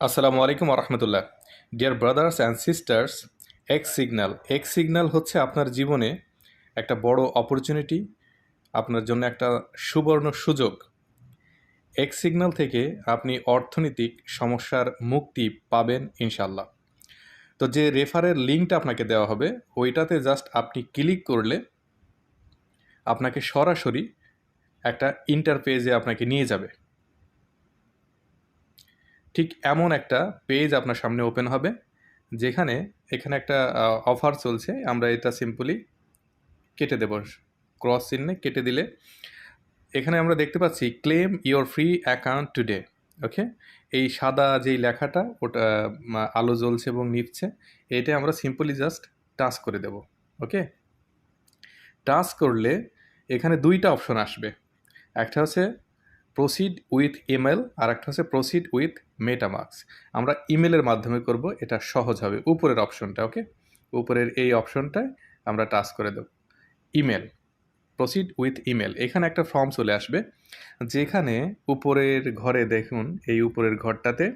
আসসালামু আলাইকুম রহমতুল্লাহ dear brothers and sisters X signal X signal হচ্ছে আপনার জীবনে একটা বড় অপরচুনিটি আপনার জন্য একটা সুবর্ণ সুযোগ। এক্স সিগন্যাল থেকে আপনি অর্থনৈতিক সমস্যার মুক্তি পাবেন ইনশাল্লাহ তো যে রেফারের লিঙ্কটা আপনাকে দেওয়া হবে, ওইটাতে জাস্ট আপনি ক্লিক করলে আপনাকে সরাসরি একটা ইন্টারপেজে আপনাকে নিয়ে যাবে। ঠিক এমন একটা পেজ আপনার সামনে ওপেন হবে, যেখানে এখানে একটা অফার চলছে। আমরা এটা সিম্পলি কেটে দেব। ক্রস চিহ্নে কেটে দিলে এখানে আমরা দেখতে পাচ্ছি claim your free account today okay এই সাদা যেই লেখাটা, ওটা আলো জ্বলছে এবং নিচ্ছে এটা আমরা সিম্পলি জাস্ট টাচ করে দেব ওকে টাচ করলে এখানে দুইটা অপশন আসবে। একটা হচ্ছে প্রসিড উইথ ইমেল আর একটা হচ্ছে প্রসিড উইথ মেটামার্কস আমরা ইমেলের মাধ্যমে করব, এটা সহজ হবে। উপরের অপশনটা ওকে উপরের এই অপশনটায় আমরা টাচ করে দেব। ইমেল প্রসিড উইথ ইমেল এখানে একটা ফর্ম চলে আসবে, যেখানে উপরের ঘরে দেখুন, এই উপরের ঘরটাতে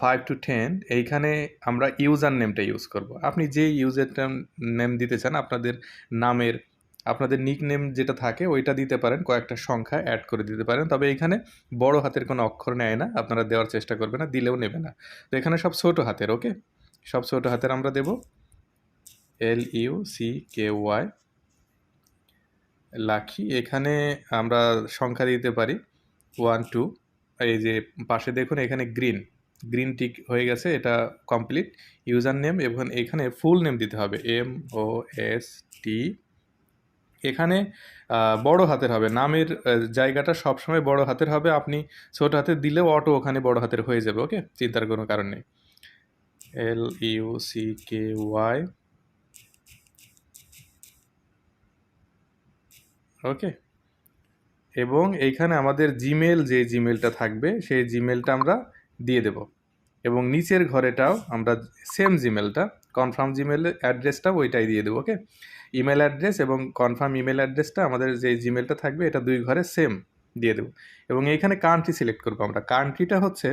ফাইভ টু টেন এইখানে আমরা ইউজার নেমটা ইউজ করব। আপনি যে ইউজার নেম দিতে চান, আপনাদের নামের আপনাদের নিক নেম যেটা থাকে, ওইটা দিতে পারেন, কয়েকটা সংখ্যা অ্যাড করে দিতে পারেন। তবে এখানে বড় হাতের কোনো অক্ষর নেয় না, আপনারা দেওয়ার চেষ্টা করবে না, দিলেও নেবে না। তো এখানে সব ছোট হাতের ওকে সব ছোট হাতের আমরা দেব। L U C K Y Lakhi. এখানে আমরা সংখ্যা দিতে পারি। ওয়ান টু এই যে পাশে দেখুন, এখানে গ্রিন গ্রিন টিক হয়ে গেছে, এটা কমপ্লিট ইউজার নেম এবং এখানে ফুল নেম দিতে হবে। এম ও এস টি এখানে বড় হাতের হবে। নামের জায়গাটা সবসময় বড় হাতের হবে। আপনি ছোট হাতে দিলেও অটো ওখানে বড় হাতের হয়ে যাবে, ওকে? চিন্তার কোনো কারণ নেই। L U C K Y okay? এবং এইখানে আমাদের জিমেল যে জিমেলটা থাকবে, সেই জিমেলটা আমরা দিয়ে দেব। এবং নিচের ঘরেটাও আমরা সেম জিমেলটা কনফার্ম জিমেল অ্যাড্রেসটাও ওইটাই দিয়ে দেবো, ওকে? ইমেল অ্যাড্রেস এবং কনফার্ম ইমেল অ্যাড্রেসটা আমাদের যে জিমেলটা থাকবে, এটা দুই ঘরে সেম দিয়ে দেবো। এবং এইখানে কান্ট্রি সিলেক্ট করব আমরা। কান্ট্রিটা হচ্ছে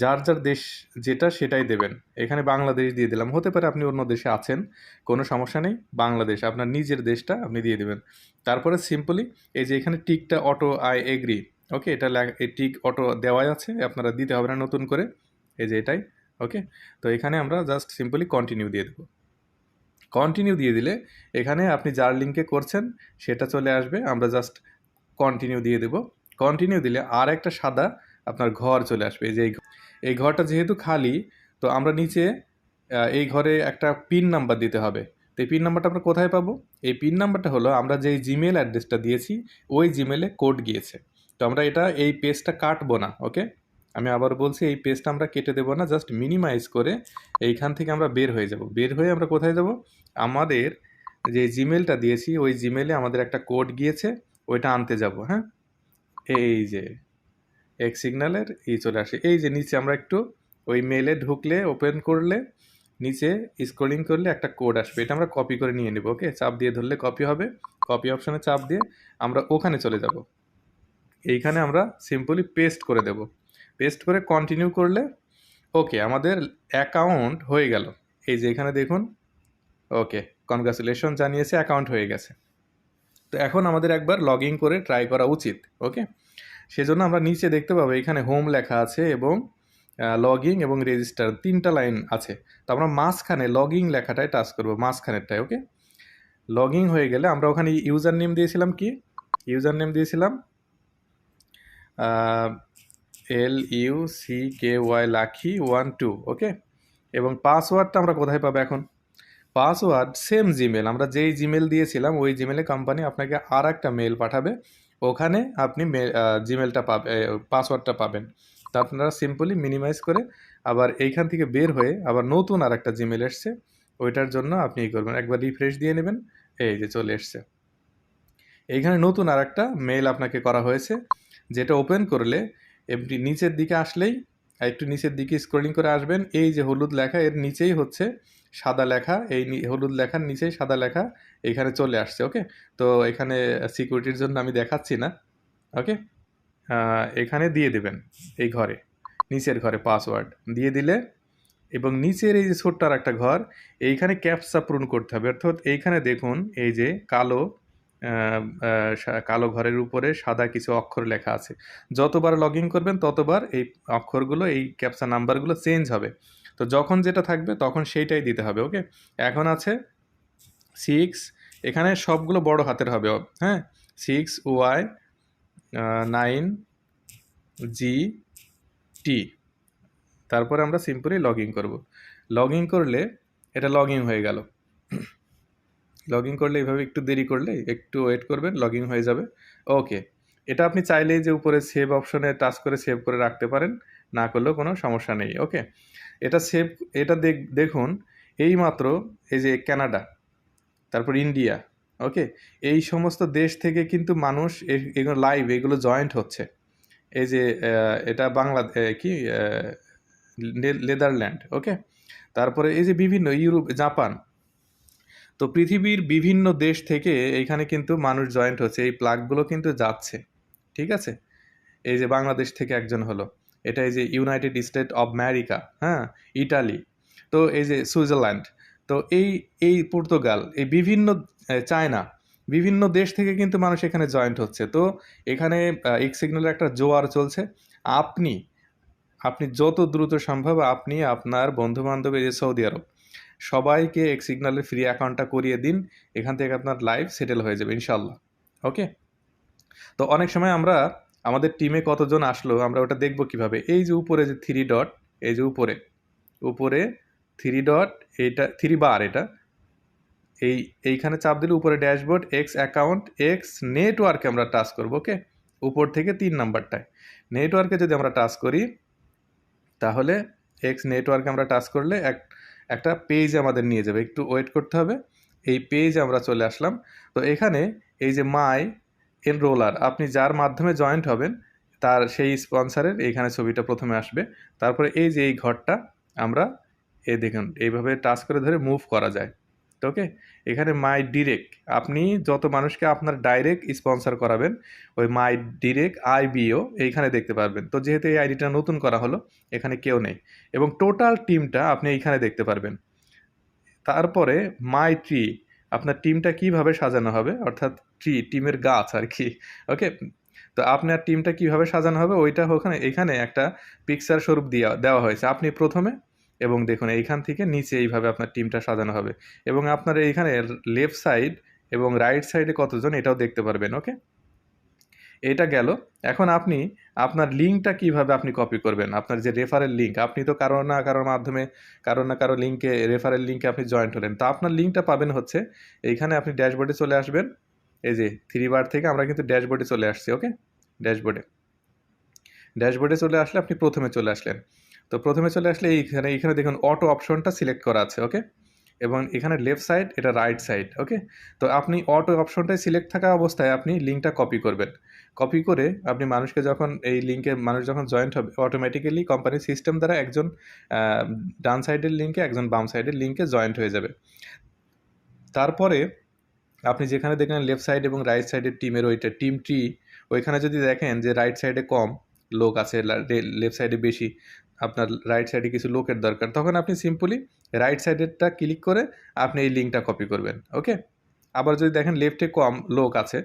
যার যার দেশ যেটা সেটাই দেবেন। এখানে বাংলাদেশ দিয়ে দিলাম। হতে পারে আপনি অন্য দেশে আছেন, কোনো সমস্যা নেই। বাংলাদেশ, আপনার নিজের দেশটা আপনি দিয়ে দেবেন। তারপরে সিম্পলি এই যে এখানে টিকটা অটো আই এগ্রি ওকে এটা এই টিক অটো দেওয়াই আছে, আপনারা দিতে হবে না নতুন করে। এই যে এটাই ওকে তো এখানে আমরা জাস্ট সিম্পলি কন্টিনিউ দিয়ে দেবো। কন্টিনিউ দিয়ে দিলে এখানে আপনি যার লিঙ্কে করছেন, সেটা চলে আসবে। আমরা জাস্ট কন্টিনিউ দিয়ে দেব। কন্টিনিউ দিলে আর একটা সাদা আপনার ঘর চলে আসবে। এই যে এই ঘরটা যেহেতু খালি, তো আমরা নিচে এই ঘরে একটা পিন নাম্বার দিতে হবে। তো এই পিন নাম্বারটা আমরা কোথায় পাবো? এই পিন নাম্বারটা হলো, আমরা যেই জিমেল অ্যাড্রেসটা দিয়েছি, ওই জিমেলে কোড গিয়েছে। তো আমরা এটা, এই পেজটা কাটবো না ওকে আমি আবার বলছি, এই পেজটা আমরা কেটে দেবো না জাস্ট মিনিমাইজ করে এইখান থেকে আমরা বের হয়ে যাব। বের হয়ে আমরা কোথায় যাব? আমাদের যে জিমেলটা দিয়েছি, ওই জিমেলে আমাদের একটা কোড গিয়েছে, ওইটা আনতে যাব হ্যাঁ? এই যে এক সিগন্যালের ই চলে আসে। এই যে নিচে আমরা একটু ওই মেলে ঢুকলে ওপেন করলে, নিচে স্ক্রলিং করলে একটা কোড আসবে। এটা আমরা কপি করে নিয়ে নেব ওকে চাপ দিয়ে ধরলে কপি হবে। কপি অপশানে চাপ দিয়ে আমরা ওখানে চলে যাব। এইখানে আমরা সিম্পলি পেস্ট করে দেব। পেস্ট করে কন্টিনিউ করলে ওকে আমাদের অ্যাকাউন্ট হয়ে গেল। এই যে এখানে দেখুন ওকে কনগ্রাচুলেশন জানিয়েছে অ্যাকাউন্ট হয়ে গেছে। তো এখন আমাদের একবার লগ ইন করে ট্রাই করা উচিত ওকে সেজন্য আমরা নিচে দেখতে পাবো, এখানে হোম লেখা আছে এবং লগিং এবং রেজিস্টার তিনটা লাইন আছে। তো আমরা মাঝখানে লগিং লেখাটায় টাচ করব, মাঝখানেরটায় ওকে লগিং হয়ে গেলে আমরা ওখানে ইউজার নেম দিয়েছিলাম কি? ইউজার নেম দিয়েছিলাম L U C K Y Lakhi one two okay এবং পাসওয়ার্ডটা আমরা কোথায় পাবো এখন? পাসওয়ার্ড সেম জিমেল আমরা যেই জিমেল দিয়েছিলাম, ওই জিমেলে কোম্পানি আপনাকে আর একটা মেল পাঠাবে। ওখানে আপনি জিমেলটা পাবে পাসওয়ার্ডটা পাবেন। তো আপনারা সিম্পলি মিনিমাইজ করে আবার এইখান থেকে বের হয়ে আবার নতুন আর একটা জিমেল এসছে, ওইটার জন্য আপনি ই করবেন। একবার রিফ্রেশ দিয়ে নেবেন, এই যে চলে এসছে। এইখানে নতুন আর একটা মেল আপনাকে করা হয়েছে, যেটা ওপেন করলে এমনি নিচের দিকে আসলেই একটু নিচের দিকে স্ক্রলিং করে আসবেন, এই যে হলুদ লেখা, এর নিচেই হচ্ছে সাদা লেখা, এই হলুদ লেখার নিচেই সাদা লেখা এখানে চলে আসছে, ওকে? তো এখানে সিকিউরিটির জন্য আমি দেখাচ্ছি না, ওকে? এখানে দিয়ে দেবেন, এই ঘরে, নিচের ঘরে পাসওয়ার্ড দিয়ে দিলে, এবং নিচের এই যে ছোট্ট আর একটা ঘর, এইখানে ক্যাপসা পূরণ করতে হবে, অর্থাৎ এইখানে দেখুন, এই যে কালো কালো ঘরের উপরে সাদা কিছু অক্ষর লেখা আছে। যতবার লগ ইন করবেন, ততবার এই অক্ষরগুলো, এই ক্যাপসা নাম্বারগুলো চেঞ্জ হবে। তো যখন যেটা থাকবে, তখন সেইটাই দিতে হবে ওকে এখন আছে সিক্স এখানে সবগুলো বড় হাতের হবে হ্যাঁ? Six Y nine G T তারপরে আমরা সিম্পলি লগ ইন করব। লগ ইন করলে এটা লগ ইন হয়ে গেল। লগ ইন করলে এইভাবে একটু দেরি করলে একটু ওয়েট করবেন লগ ইন হয়ে যাবে। ওকে এটা আপনি চাইলেই যে উপরে সেভ অপশনে টাচ করে সেভ করে রাখতে পারেন, না করলেও কোনো সমস্যা নেই। ওকে এটা সেভ এটা দেখ, দেখুন, এই মাত্র এই যে কানাডা তারপর ইন্ডিয়া ওকে এই সমস্ত দেশ থেকে কিন্তু মানুষ এগুলো লাইভ এগুলো জয়েন্ট হচ্ছে। এই যে এটা বাংলা কি নেদারল্যান্ড ওকে তারপরে এই যে বিভিন্ন ইউরোপ জাপান তো পৃথিবীর বিভিন্ন দেশ থেকে এইখানে কিন্তু মানুষ জয়েন্ট হচ্ছে, এই প্লাগগুলো কিন্তু যাচ্ছে, ঠিক আছে? এই যে বাংলাদেশ থেকে একজন হলো, এটা এই যে ইউনাইটেড স্টেট অফ আমেরিকা হ্যাঁ? ইটালি তো এই যে সুইজারল্যান্ড তো এই এই পর্তুগাল এই বিভিন্ন চায়না বিভিন্ন দেশ থেকে কিন্তু মানুষ এখানে জয়েন্ট হচ্ছে। তো এখানে এক সিগন্যালের একটা জোয়ার চলছে। আপনি আপনি যত দ্রুত সম্ভব আপনি আপনার বন্ধু বান্ধব এই যে সৌদি আরব সবাইকে এক সিগন্যালের ফ্রি অ্যাকাউন্টটা করিয়ে দিন, এখান থেকে আপনার লাইফ সেটেল হয়ে যাবে ইনশাল্লাহ ওকে তো অনেক সময় আমরা, আমাদের টিমে কতজন আসলো, আমরা ওটা দেখব কীভাবে। এই যে উপরে যে থ্রি ডট এই যে উপরে উপরে থ্রি ডট এইটা থ্রি বার এটা, এই, এইখানে চাপ দিলে উপরে ড্যাশবোর্ড এক্স অ্যাকাউন্ট এক্স নেটওয়ার্কে আমরা টাচ করব ওকে উপর থেকে তিন নাম্বারটায় নেটওয়ার্কে যদি আমরা টাচ করি, তাহলে এক্স নেটওয়ার্কে আমরা টাচ করলে এক একটা পেজ আমাদের নিয়ে যাবে, একটু ওয়েট করতে হবে। এই পেজ আমরা চলে আসলাম। তো এখানে এই যে মাই এনরোলার আপনি যার মাধ্যমে জয়েন্ট হবেন, তার সেই স্পন্সারের এইখানে ছবিটা প্রথমে আসবে। তারপরে এই যে এই ঘরটা, আমরা এ দেখুন, এইভাবে টাচ করে ধরে মুভ করা যায়। ওকে? এখানে মাই ডিরেক্ট আপনি যত মানুষকে আপনার ডাইরেক্ট স্পন্সর করাবেন, ওই মাই ডিরেক্ট আইবিও এইখানে দেখতে পারবেন। তো যেহেতু এই আইডিটা নতুন করা হলো, এখানে কেউ নেই। এবং টোটাল টিমটা আপনি এইখানে দেখতে পারবেন। তারপরে মাই ট্রি আপনার টিমটা কীভাবে সাজানো হবে? অর্থাৎ ট্রি টিমের গাছ আর কি, ওকে? তো আপনার টিমটা কীভাবে সাজানো হবে? ওইটা ওখানে, এখানে একটা পিকচার স্বরূপ দেওয়া দেওয়া হয়েছে। আপনি প্রথমে এবং দেখুন এইখান থেকে নিচে এইভাবে আপনার টিমটা সাজানো হবে। এবং আপনার এইখানে লেফট সাইড এবং রাইট সাইডে কতজন এটাও দেখতে পারবেন ওকে এটা গেল। এখন আপনি আপনার লিঙ্কটা কীভাবে আপনি কপি করবেন? আপনার যে রেফারেল লিঙ্ক আপনি তো কারও না কারোর মাধ্যমে কারও না কারও লিঙ্কে রেফারেল লিঙ্কে আপনি জয়েন্ট হলেন। তা আপনার লিঙ্কটা পাবেন হচ্ছে, এইখানে আপনি ড্যাশবোর্ডে চলে আসবেন। এই যে থ্রি বার থেকে আমরা কিন্তু ড্যাশবোর্ডে চলে আসছি ওকে ড্যাশবোর্ডে ড্যাশবোর্ডে চলে আসলে আপনি প্রথমে চলে আসলেন। তো প্রথমে চলে আসলে এইখানে এইখানে দেখুন অটো অপশনটা সিলেক্ট করা আছে ওকে এবং এখানে লেফট সাইড এটা রাইট সাইড ওকে তো আপনি অটো অপশনটাই সিলেক্ট থাকা অবস্থায় আপনি লিঙ্কটা কপি করবেন। কপি করে আপনি মানুষকে যখন এই লিঙ্কে মানুষ যখন জয়েন্ট হবে অটোমেটিক্যালি কোম্পানির সিস্টেম দ্বারা একজন ডান সাইডের লিঙ্কে একজন বাম সাইডের লিঙ্কে জয়েন্ট হয়ে যাবে। তারপরে আপনি যেখানে দেখেন লেফট সাইড এবং রাইট সাইডের টিমের ওইটা টিম ট্রি ওইখানে যদি দেখেন যে রাইট সাইডে কম লোক আছে লেফট সাইডে বেশি আপনার রাইট সাইডে কিছু লোকের দরকার, তখন আপনি সিম্পলি রাইট সাইডেরটা ক্লিক করে আপনি এই লিঙ্কটা কপি করবেন ওকে আবার যদি দেখেন লেফটে কম লোক আছে,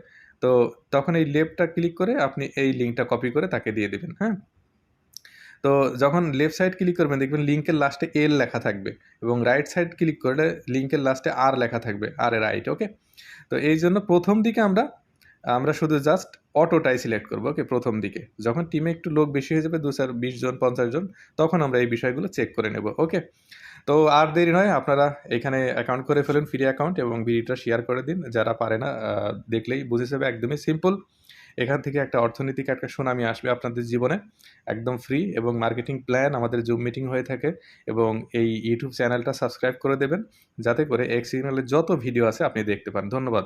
তো তখন এই লেফটটা ক্লিক করে আপনি এই লিঙ্কটা কপি করে তাকে দিয়ে দেবেন হ্যাঁ? তো যখন লেফট সাইড ক্লিক করবেন, দেখবেন লিঙ্কের লাস্টে এল লেখা থাকবে এবং রাইট সাইড ক্লিক করলে লিঙ্কের লাস্টে আর লেখা থাকবে আর এ রাইট ওকে তো এই জন্য প্রথম দিকে আমরা আমরা শুধু জাস্ট অটোটাই সিলেক্ট করব ওকে প্রথম দিকে। যখন টিমে একটু লোক বেশি হয়ে যাবে, দু চার, বিশ জন, পঞ্চাশ জন, তখন আমরা এই বিষয়গুলো চেক করে নেব ওকে তো আর দেরি নয়, আপনারা এখানে অ্যাকাউন্ট করে ফেলুন ফ্রি অ্যাকাউন্ট এবং ভিডিওটা শেয়ার করে দিন। যারা পারে না দেখলেই বুঝে যাবে, একদমই সিম্পল এখান থেকে একটা অর্থনৈতিক একটা সুনামি আসবে আপনাদের জীবনে, একদম ফ্রি এবং মার্কেটিং প্ল্যান আমাদের জুম মিটিং হয়ে থাকে এবং এই ইউটিউব চ্যানেলটা সাবস্ক্রাইব করে দেবেন, যাতে করে এক্স সিগন্যালের যত ভিডিও আছে আপনি দেখতে পান। ধন্যবাদ।